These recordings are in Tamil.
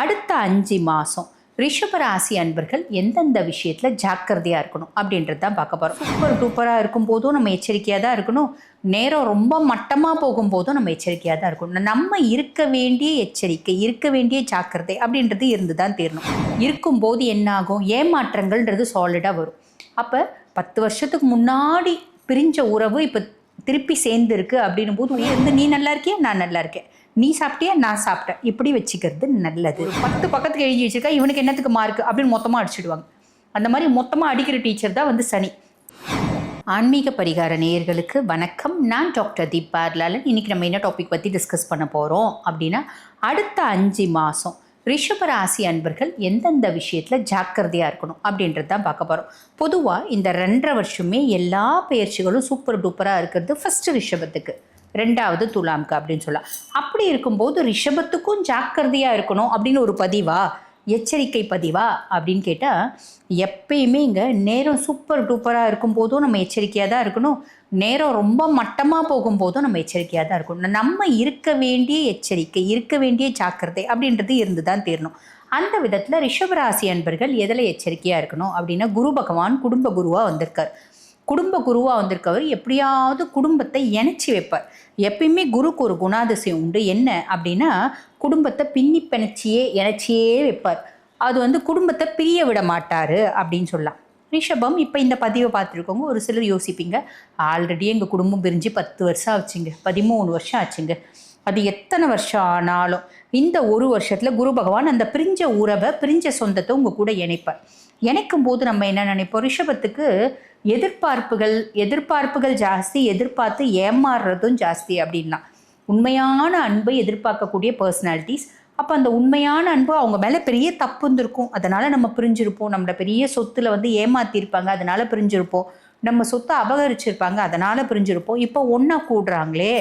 அடுத்த அஞ்சு மாதம் ரிஷபராசி அன்பர்கள் எந்தெந்த விஷயத்தில் ஜாக்கிரதையாக இருக்கணும் அப்படின்றது தான் பார்க்க போகிறோம் சூப்பர் டூப்பராக இருக்கும்போதும் நம்ம எச்சரிக்கையாக தான் இருக்கணும். நேரம் ரொம்ப மட்டமாக போகும்போதும் நம்ம எச்சரிக்கையாக தான் இருக்கணும். நம்ம இருக்க வேண்டிய எச்சரிக்கை இருக்க வேண்டிய ஜாக்கிரதை அப்படின்றது இருந்து தான் தீரணும் இருக்கும்போது என்ன ஆகும்? ஏமாற்றங்கள்ன்றது சாலிடாக வரும். அப்போ பத்து வருஷத்துக்கு முன்னாடி பிரிஞ்ச உறவு இப்போ திருப்பி சேர்ந்துருக்கு அப்படின்னும் போது இருந்து நீ நல்லா இருக்கியா? நான் நல்லா இருக்கேன். நீ சாப்பிட்டியா? நான் சாப்பிட்டேன். இப்படி வச்சுக்கிறது நல்லது. பத்து பக்கத்துக்கு எழுதி வச்சிருக்கா இவனுக்கு என்னத்துக்கு மார்க் அப்படின்னு மொத்தமாக அடிச்சிடுவாங்க. அந்த மாதிரி மொத்தமாக அடிக்கிற டீச்சர் தான் வந்து சனி. ஆன்மீக பரிகார நேயர்களுக்கு வணக்கம். நான் டாக்டர் தீபா லாலன் இன்னைக்கு நம்ம என்ன டாபிக் பற்றி டிஸ்கஸ் பண்ண போகிறோம் அப்படின்னா அடுத்த அஞ்சு மாதம் ரிஷபராசி அன்பர்கள் எந்தெந்த விஷயத்தில் ஜாக்கிரதையாக இருக்கணும் அப்படின்றது தான் பார்க்க போகிறோம் பொதுவாக இந்த ரெண்டரை வருஷமே எல்லா பயிற்சிகளும் சூப்பர் டூப்பராக இருக்கிறது ஃபஸ்ட்டு ரிஷபத்துக்கு. ரெண்டாவது துலாம்க்கு அப்படின்னு சொல்லலாம். அப்படி இருக்கும்போது ரிஷபத்துக்கும் ஜாக்கிரதையாக இருக்கணும் அப்படின்னு ஒரு பதிவா? எச்சரிக்கை பதிவா? அப்படின்னு கேட்டால் எப்பயுமே இங்கே நேரம் சூப்பர் டூப்பராக இருக்கும்போதும் நம்ம எச்சரிக்கையாக தான் இருக்கணும். நேரம் ரொம்ப மட்டமாக போகும்போதும் நம்ம எச்சரிக்கையாக தான் இருக்கணும். நம்ம இருக்க வேண்டிய எச்சரிக்கை இருக்க வேண்டிய ஜாக்கிரதை அப்படின்றது இருந்து தான் தீரணும். அந்த விதத்தில் ரிஷபராசி அன்பர்கள் எதில் எச்சரிக்கையாக இருக்கணும் அப்படின்னா குரு பகவான் குடும்ப குருவாக வந்திருக்கார். குடும்ப குருவாக வந்திருக்கவர் எப்படியாவது குடும்பத்தை இணைச்சி வைப்பார். எப்பயுமே குருக்கு ஒரு குணாதிசயம் உண்டு. என்ன அப்படின்னா குடும்பத்தை பின்னி பிணைச்சியே இணைச்சியே வைப்பார். அது வந்து குடும்பத்தை பிரிய விட மாட்டார் அப்படின்னு சொல்லலாம். ரிஷபம் இப்போ இந்த பதிவை பார்த்துருக்கவங்க ஒரு சிலர் யோசிப்பீங்க ஆல்ரெடி எங்கள் குடும்பம் பிரிஞ்சு பத்து வருஷம் ஆச்சுங்க பதிமூணு வருஷம் ஆச்சுங்க. அது எத்தனை வருஷம் ஆனாலும் இந்த ஒரு வருஷத்தில் குரு பகவான் அந்த பிரிஞ்ச உறவை பிரிஞ்ச சொந்தத்தை உங்கள் கூட இணைப்பார். இணைக்கும் போது நம்ம என்ன நினைப்போம்? ரிஷபத்துக்கு எதிர்பார்ப்புகள் எதிர்பார்ப்புகள் ஜாஸ்தி எதிர்பார்த்து ஏமாறுறதும் ஜாஸ்தி அப்படின்லாம் உண்மையான அன்பை எதிர்பார்க்கக்கூடிய பர்சனாலிட்டிஸ் அப்போ அந்த உண்மையான அன்பு அவங்க மேலே பெரிய தப்பு இருந்திருக்கும் அதனால் நம்ம பிரிஞ்சிருப்போம். நம்மளோட பெரிய சொத்துல வந்து ஏமாத்திருப்பாங்க. அதனால் பிரிஞ்சிருப்போம். நம்ம சொத்தை அபகரிச்சிருப்பாங்க. அதனால் பிரிஞ்சிருப்போம். இப்போ ஒன்றா கூடுறாங்களே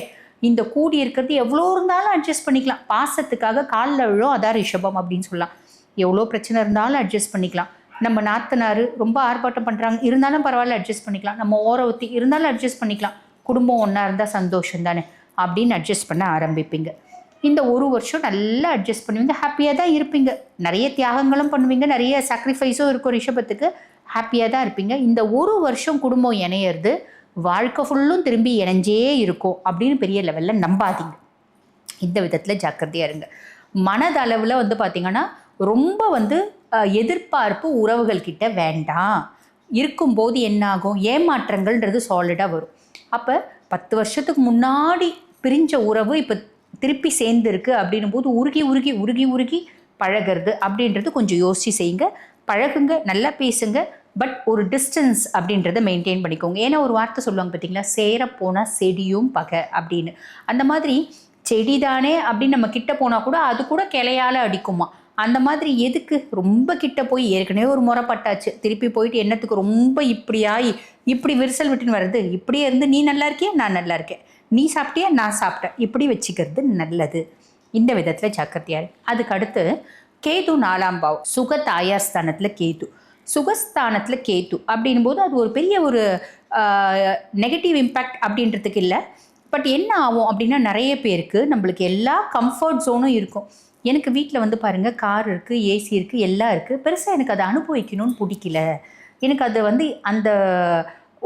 இந்த கூடி இருக்கிறது எவ்வளோ இருந்தாலும் அட்ஜஸ்ட் பண்ணிக்கலாம். பாசத்துக்காக காலில் விழும் அதான் ரிஷபம் அப்படின்னு சொல்லலாம். எவ்வளோ பிரச்சனை இருந்தாலும் அட்ஜஸ்ட் பண்ணிக்கலாம். நம்ம நாத்தனார் ரொம்ப ஆர்ப்பாட்டம் பண்ணுறாங்க இருந்தாலும் பரவாயில்ல அட்ஜஸ்ட் பண்ணிக்கலாம். நம்ம ஓரவத்தி இருந்தாலும் அட்ஜஸ்ட் பண்ணிக்கலாம். குடும்பம் ஒன்றா இருந்தால் சந்தோஷம் தானே அப்படின்னு அட்ஜஸ்ட் பண்ண ஆரம்பிப்பீங்க. இந்த ஒரு வருஷம் நல்லா அட்ஜஸ்ட் பண்ணுவீங்க ஹாப்பியாக தான் இருப்பீங்க. நிறைய தியாகங்களும் பண்ணுவீங்க. நிறைய சாக்ரிஃபைஸும் இருக்கும் ரிஷபத்துக்கு. ஹாப்பியாக தான் இருப்பீங்க. இந்த ஒரு வருஷம் குடும்பம் இணையிறது வாழ்க்கை ஃபுல்லும் திரும்பி இணைஞ்சே இருக்கும் அப்படின்னு பெரிய லெவலில் நம்பாதீங்க. இந்த விதத்தில் ஜாக்கிரதையாக இருங்க. மனதளவில் வந்து பார்த்திங்கன்னா ரொம்ப வந்து எதிர்பார்ப்பு உறவுகள் கிட்ட வேண்டாம். இருக்கும்போது என்னாகும்? ஏமாற்றங்கள்ன்றது சாலிடாக வரும். அப்போ பத்து வருஷத்துக்கு முன்னாடி பிரிஞ்ச உறவு இப்போ திருப்பி சேர்ந்துருக்கு அப்படின்னும் போது உருகி உருகி உருகி உருகி பழகிறது அப்படின்றது கொஞ்சம் யோசிச்சு செய்யுங்க. பழகுங்க நல்லா பேசுங்க. பட் ஒரு டிஸ்டன்ஸ் அப்படின்றத மெயின்டைன் பண்ணிக்கோங்க. ஏன்னா ஒரு வார்த்தை சொல்லுவாங்க பார்த்தீங்களா? சேரப்போனால் செடியும் பகை அப்படின்னு. அந்த மாதிரி செடி தானே அப்படின்னு நம்ம கிட்ட போனால் கூட அது கூட கிளையால் அடிக்குமா? அந்த மாதிரி எதுக்கு? ரொம்ப கிட்ட போய் ஏற்கனவே ஒரு முறை பட்டாச்சு. திருப்பி போயிட்டு என்னத்துக்கு ரொம்ப இப்படியாய் இப்படி விரிசல் விட்டுன்னு வர்றது? இப்படியே இருந்து நீ நல்லா இருக்கியா? நான் நல்லா இருக்கேன். நீ சாப்பிட்டியா? நான் சாப்பிட்டேன். இப்படி வச்சுக்கிறது நல்லது. இந்த விதத்தில் ஜாக்கிரதையாரு அதுக்கு அடுத்து கேது நாலாம் பாவ் சுக தாயாஸ்தானத்தில் கேது. சுகஸ்தானத்தில் கேது. அப்படின்னும் போது அது ஒரு பெரிய ஒரு நெகட்டிவ் இம்பேக்ட் அப்படின்றதுக்கு இல்லை. பட் என்ன ஆகும் அப்படின்னா நிறைய பேருக்கு நம்மளுக்கு எல்லா கம்ஃபர்ட் ஜோனும் இருக்கும். எனக்கு வீட்டில் வந்து பாருங்கள் கார் இருக்குது ஏசி இருக்குது எல்லாம் இருக்குது பெருசாக எனக்கு அதை அனுபவிக்கணும்னு பிடிக்கல. எனக்கு அது வந்து அந்த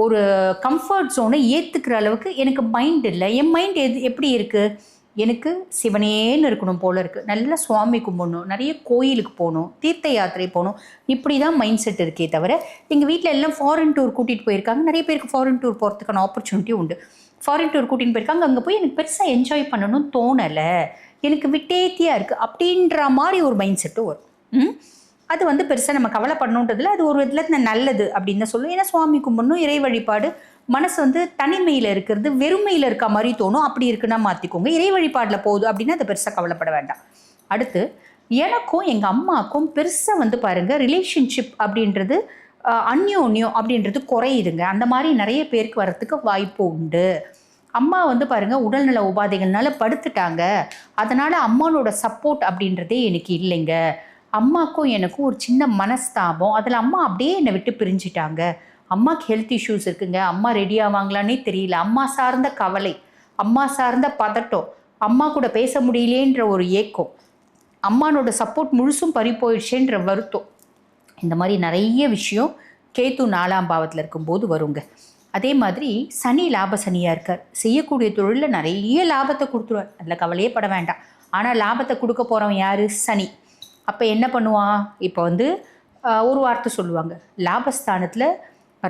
ஒரு கம்ஃபர்ட் ஜோனை ஏற்றுக்கிற அளவுக்கு எனக்கு மைண்ட் இல்லை. என் மைண்ட் எது எப்படி இருக்குது எனக்கு சிவனேன்னு இருக்கணும் போல இருக்குது நல்ல சுவாமி கும்பிடணும். நிறைய கோயிலுக்கு போகணும். தீர்த்த யாத்திரை போகணும். இப்படி தான் மைண்ட் செட் இருக்கே தவிர எங்கள் வீட்டில் எல்லாம் ஃபாரின் டூர் கூட்டிகிட்டு போயிருக்காங்க. நிறைய பேருக்கு ஃபாரின் டூர் போகிறதுக்கான ஆப்பர்ச்சுனிட்டி உண்டு. ஃபாரின் டூர் கூட்டின்னு போயிருக்காங்க. அங்கே போய் எனக்கு பெருசாக என்ஜாய் பண்ணணும்னு தோணலை. எனக்கு விட்டேத்தியாக இருக்குது அப்படின்ற மாதிரி ஒரு மைண்ட் செட்டு வரும். ம்? அது வந்து பெருசாக நம்ம கவலைப்படணுன்றதுல அது ஒரு விதத்தில் நல்லது அப்படின்னு தான் சொல்லுவோம் ஏன்னா சுவாமி கும்பிடணும் இறை வழிபாடு. மனசு வந்து தனிமையில் இருக்கிறது வெறுமையில் இருக்க மாதிரி தோணும். அப்படி இருக்குன்னா மாற்றிக்கோங்க இறை வழிபாடில் போகுது அப்படின்னா அதை பெருசாக கவலைப்பட வேண்டாம். அடுத்து எனக்கும் எங்கள் அம்மாவுக்கும் பெருசாக வந்து பாருங்கள் ரிலேஷன்ஷிப் அப்படின்றது அந்யோன்யம் அப்படின்றது குறையுதுங்க. அந்த மாதிரி நிறைய பேருக்கு வர்றதுக்கு வாய்ப்பு உண்டு. அம்மா வந்து பாருங்கள் உடல்நல உபாதைகள்னால படுத்துட்டாங்க. அதனால் அம்மாவோட சப்போர்ட் அப்படின்றதே எனக்கு இல்லைங்க. அம்மாக்கும் எனக்கும் ஒரு சின்ன மனஸ்தாபம். அதில் அம்மா அப்படியே என்னை விட்டு பிரிஞ்சிட்டாங்க. அம்மாக்கு ஹெல்த் இஷ்யூஸ் இருக்குங்க. அம்மா ரெடி ஆவாங்களான்னே தெரியல. அம்மா சார்ந்த கவலை அம்மா சார்ந்த பதட்டம் அம்மா கூட பேச முடியலேன்ற ஒரு ஏக்கம் அம்மானோட சப்போர்ட் முழுசும் பறி போயிடுச்சேன்ற வருத்தம். இந்த மாதிரி நிறைய விஷயம் கேத்து நாலாம் பாவத்தில் இருக்கும்போது வருங்க. அதே மாதிரி சனி லாப சனியாக இருக்கார். செய்யக்கூடிய தொழிலில் நிறைய லாபத்தை கொடுத்துருவார். அதில் கவலையே பட வேண்டாம். ஆனால் லாபத்தை கொடுக்க போகிறவன் யார்? சனி. அப்போ என்ன பண்ணுவான்? இப்போ வந்து ஒரு வார்த்தை சொல்லுவாங்க. லாபஸ்தானத்தில்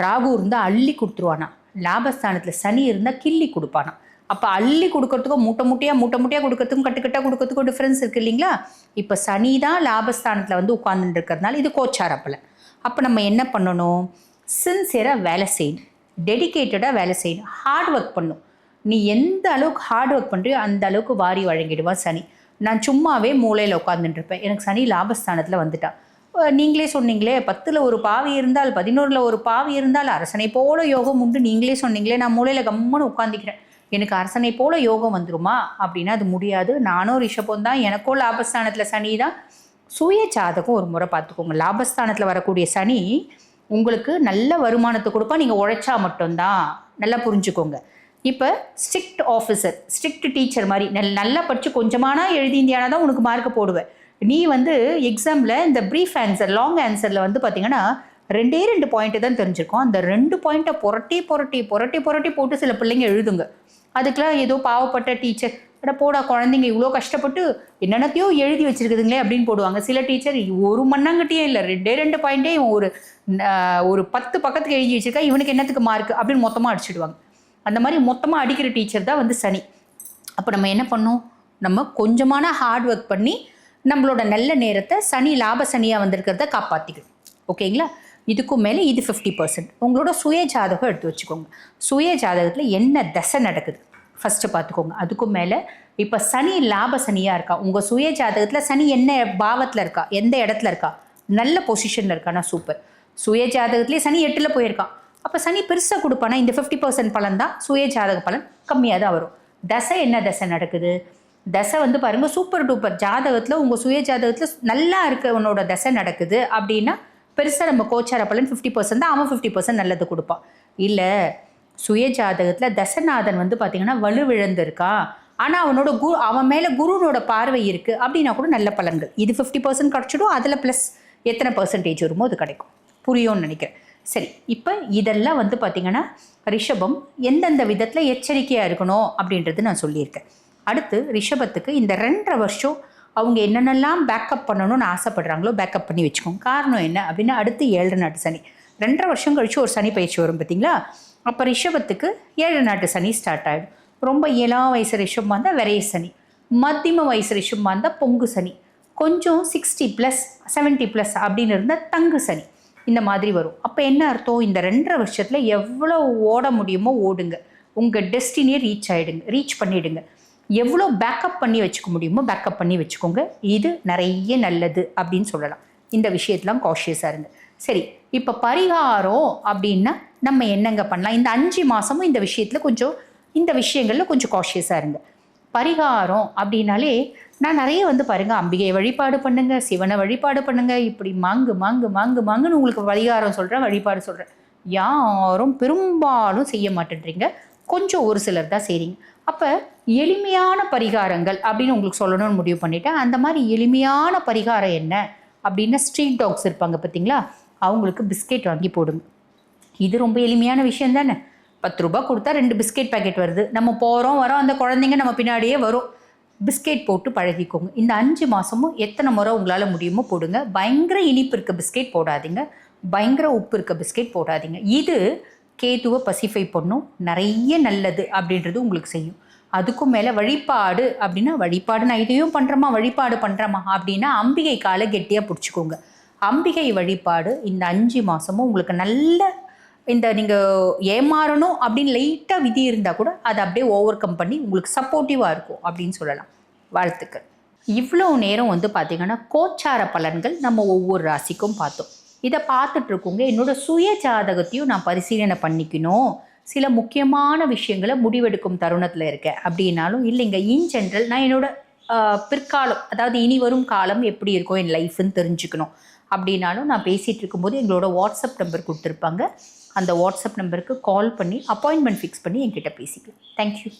ராகு இருந்தால் அள்ளி கொடுத்துருவானா லாபஸ்தானத்தில் சனி இருந்தால் கிள்ளி கொடுப்பானா அப்போ அள்ளி கொடுக்கறதுக்கும் மூட்டை மூட்டையாக மூட்டை மூட்டையாக கொடுக்கறதுக்கும் கட்டுக்கட்டாக கொடுக்கறதுக்கும் டிஃப்ரென்ஸ் இருக்குது இல்லைங்களா? இப்போ சனி தான் லாபஸ்தானத்தில் வந்து உட்காந்துட்டு இருக்கிறதுனால இது கோச்சாரப்பல. அப்போ நம்ம என்ன பண்ணணும்? சின்சியராக வேலை செய்யணும். டெடிகேட்டடாக வேலை செய்யணும். ஹார்ட் ஒர்க் பண்ணும் நீ எந்த அளவுக்கு ஹார்ட் ஒர்க் பண்ணுறியோ அந்த அளவுக்கு வாரி வழங்கிடுவான் சனி. நான் சும்மாவே மூலையில் உட்காந்துட்டு இருப்பேன். எனக்கு சனி லாபஸ்தானத்தில் வந்துட்டான் நீங்களே சொன்னீங்களே பத்தில் ஒரு பாவி இருந்தால் பதினோரில் ஒரு பாவி இருந்தால் அரசனை போல யோகம் உண்டு. நீங்களே சொன்னீங்களே நான் மூலையில் கம்முன்னு உட்காந்துக்கிறேன் எனக்கு அரசனை போல யோகம் வந்துருமா? அப்படின்னா அது முடியாது. நானும் ரிஷபம் தான். எனக்கும் லாபஸ்தானத்தில் சனி தான். சுய ஜாதகம் ஒரு முறை பார்த்துக்கோங்க. லாபஸ்தானத்தில் வரக்கூடிய சனி உங்களுக்கு நல்ல வருமானத்தை கொடுப்பா. நீங்கள் உழைச்சா மட்டும்தான். நல்லா புரிஞ்சுக்கோங்க. இப்போ ஸ்ட்ரிக்ட் ஆஃபீஸர் ஸ்ட்ரிக்ட் டீச்சர் மாதிரி நல் நல்லா படித்து கொஞ்சமானா எழுதிந்தியானா தான் உனக்கு மார்க் போடுவேன். நீ வந்து எக்ஸாமில் இந்த ப்ரீஃப் ஆன்சர் லாங் ஆன்சரில் வந்து பார்த்தீங்கன்னா ரெண்டே ரெண்டு பாயிண்ட்டு தான் தெரிஞ்சிருக்கோம். அந்த ரெண்டு பாயிண்ட்டை புரட்டி புரட்டி புரட்டி புரட்டி போட்டு சில பிள்ளைங்க எழுதுங்க. அதுக்கெல்லாம் ஏதோ பாவப்பட்ட டீச்சர் அட போடா குழந்தைங்க இவ்வளோ கஷ்டப்பட்டு என்னென்னத்தையோ எழுதி வச்சிருக்குதுங்களே அப்படின்னு போடுவாங்க. சில டீச்சர் ஒரு மண்ணாங்கட்டியே இல்லை ரெண்டே ரெண்டு பாயிண்டே இவன் ஒரு ஒரு பத்து பக்கத்துக்கு எழுதி வச்சிருக்கா இவனுக்கு என்னத்துக்கு மார்க் அப்படின்னு மொத்தமாக அடிச்சிடுவாங்க. அந்த மாதிரி மொத்தமாக அடிக்கிற டீச்சர் தான் வந்து சனி. அப்போ நம்ம என்ன பண்ணோம் நம்ம கொஞ்சமான ஹார்ட் ஒர்க் பண்ணி நம்மளோட நல்ல நேரத்தை சனி லாப சனியாக வந்திருக்கிறத காப்பாற்றிக்கணும் ஓகேங்களா இதுக்கும் மேலே இது ஃபிஃப்டி பர்சன்ட் உங்களோட சுய ஜாதகம் எடுத்து வச்சுக்கோங்க. சுய ஜாதகத்தில் என்ன தசை நடக்குது? ஃபஸ்ட்டு பார்த்துக்கோங்க. அதுக்கும் மேலே இப்போ சனி லாப சனியாக இருக்கா? உங்கள் சுய ஜாதகத்தில் சனி என்ன பாவத்தில் இருக்கா? எந்த இடத்துல இருக்கா? நல்ல பொசிஷனில் இருக்கானா? சூப்பர் சுய ஜாதகத்துலேயே சனி எட்டில் போயிருக்கான் அப்போ சனி பெருசாக கொடுப்பானா? இந்த ஃபிஃப்டி பர்சன்ட் பலன் தான் சுய ஜாதக பலன் கம்மியாக தான் வரும். தசை என்ன தசை நடக்குது? தசை வந்து பாருங்கள் சூப்பர் டூப்பர் ஜாதகத்தில் உங்கள் சுய ஜாதகத்தில் நல்லா இருக்கவனோட தசை நடக்குது அப்படின்னா பெருசாக நம்ம கோச்சார பலன் ஃபிஃப்டி பர்சன்ட் தான். அவன் ஃபிஃப்டி பர்சன்ட் நல்லது கொடுப்பான். இல்லை சுய ஜாதகத்தில் தசநாதன் வந்து பார்த்திங்கன்னா வலுவிழந்திருக்கான் ஆனால் அவனோட குரு அவன் மேலே குருனோட பார்வை இருக்குது அப்படின்னா கூட நல்ல பலன்கள். இது ஃபிஃப்டி பர்சன்ட் கிடச்சிடும். அதில் ப்ளஸ் எத்தனை பர்சன்டேஜ் வருமோ அது கிடைக்கும். புரியும்னு நினைக்கிறேன். சரி இப்போ இதெல்லாம் வந்து பார்த்திங்கன்னா ரிஷபம் எந்தெந்த விதத்தில் எச்சரிக்கையாக இருக்கணும் அப்படின்றது நான் சொல்லியிருக்கேன். அடுத்து ரிஷபத்துக்கு இந்த ரெண்டரை வருஷம் அவங்க என்னென்னலாம் பேக்கப் பண்ணணும்னு ஆசைப்படுறாங்களோ பேக்கப் பண்ணி வச்சுக்கோங்க. காரணம் என்ன? அப்படின்னா அடுத்து ஏழரை நாட்டு சனி. ரெண்டரை வருஷம் கழிச்சு ஒரு சனி பயிற்சி வரும் பார்த்தீங்களா அப்போ ரிஷபத்துக்கு ஏழு நாட்டு சனி ஸ்டார்ட் ஆகிடும் ரொம்ப இளம் வயசு ரிஷபமாக இருந்தால் விரைய சனி. மத்தியம வயசு ரிஷபமாக இருந்தால் பொங்கு சனி. கொஞ்சம் சிக்ஸ்டி ப்ளஸ் 70 ப்ளஸ் அப்படின்னு இருந்தால் தங்கு சனி. இந்த மாதிரி வரும். அப்போ என்ன அர்த்தம்? இந்த ரெண்டரை வருஷத்தில் எவ்வளோ ஓட முடியுமோ ஓடுங்க. உங்கள் டெஸ்டினியை ரீச் ஆகிடுங்க ரீச் பண்ணிவிடுங்க எவ்வளோ பேக்கப் பண்ணி வச்சுக்க முடியுமோ பேக்கப் பண்ணி வச்சுக்கோங்க. இது நிறைய நல்லது அப்படின்னு சொல்லலாம். இந்த விஷயத்தெலாம் காஷியஸாக இருங்க. சரி இப்போ பரிகாரம் அப்படின்னா நம்ம என்னங்க பண்ணலாம்? இந்த அஞ்சு மாதமும் இந்த விஷயத்தில் கொஞ்சம் இந்த விஷயங்களில் கொஞ்சம் காஷியஸாக இருங்க. பரிகாரம் அப்படின்னாலே நான் நிறைய வந்து பாருங்கள் அம்பிகையை வழிபாடு பண்ணுங்கள் சிவனை வழிபாடு பண்ணுங்கள் இப்படி மாங்கு மாங்கு மாங்கு மாங்குன்னு உங்களுக்கு பரிகாரம் சொல்கிறேன் வழிபாடு சொல்கிறேன் யாரும் பெரும்பாலும் செய்ய மாட்டேன்றீங்க. கொஞ்சம் ஒரு சிலர் தான் செய்கிறீங்க அப்போ எளிமையான பரிகாரங்கள் அப்படின்னு உங்களுக்கு சொல்லணும்னு முடிவு பண்ணிட்டேன். அந்த மாதிரி எளிமையான பரிகாரம் என்ன? அப்படின்னா ஸ்ட்ரீட் டாக்ஸ் இருப்பாங்க பார்த்தீங்களா? அவங்களுக்கு பிஸ்கெட் வாங்கி போடுங்க இது ரொம்ப எளிமையான விஷயம் தானே? பத்து ரூபா கொடுத்தா ரெண்டு பிஸ்கெட் பாக்கெட் வருது. நம்ம போகிறோம் வரோம் அந்த குழந்தைங்க நம்ம பின்னாடியே வரும். பிஸ்கெட் போட்டு பழகிக்கோங்க. இந்த அஞ்சு மாதமும் எத்தனை முறை உங்களால் முடியுமோ போடுங்க. பயங்கர இனிப்பு இருக்க பிஸ்கெட் போடாதீங்க. பயங்கர உப்பு இருக்க பிஸ்கெட் போடாதீங்க. இது கேதுவை பசிஃபை பண்ணும். நிறைய நல்லது அப்படின்றது உங்களுக்கு செய்யும். அதுக்கும் மேலே வழிபாடு அப்படின்னா வழிபாடு. நான் இதையும் பண்ணுறேமா வழிபாடு பண்ணுறேமா அப்படின்னா அம்பிகை காலை கெட்டியாக பிடிச்சிக்கோங்க. அம்பிகை வழிபாடு இந்த அஞ்சு மாதமும் உங்களுக்கு நல்ல இந்த நீங்கள் ஏமாறணும் அப்படின்னு லைட்டாக விதி இருந்தால் கூட அதை அப்படியே ஓவர் கம் பண்ணி உங்களுக்கு சப்போர்ட்டிவாக இருக்கும் அப்படின்னு சொல்லலாம். வாழ்த்துக்கள். இவ்வளோ நேரம் வந்து பார்த்திங்கன்னா கோச்சார பலன்கள் நம்ம ஒவ்வொரு ராசிக்கும் பார்த்தோம். இதை பார்த்துட்ருக்கோங்க என்னோடய என்னோட சுய ஜாதகத்தையும் நான் பரிசீலனை பண்ணிக்கணும். சில முக்கியமான விஷயங்களை முடிவெடுக்கும் தருணத்தில் இருக்கேன். அப்படின்னாலும் இல்லைங்க. இன் ஜென்ரல் நான் என்னோடய பிற்காலம் அதாவது இனி வரும் காலம் எப்படி இருக்கும் என் லைஃப்னு தெரிஞ்சுக்கணும். அப்படின்னாலும் நான் பேசிகிட்டு இருக்கும்போது எங்களோட வாட்ஸ்அப் நம்பர் கொடுத்துருப்பாங்க. அந்த வாட்ஸ்அப் நம்பருக்கு கால் பண்ணி அப்பாயின்மெண்ட் ஃபிக்ஸ் பண்ணி என்கிட்ட பேசிக்கலாம். தேங்க்யூ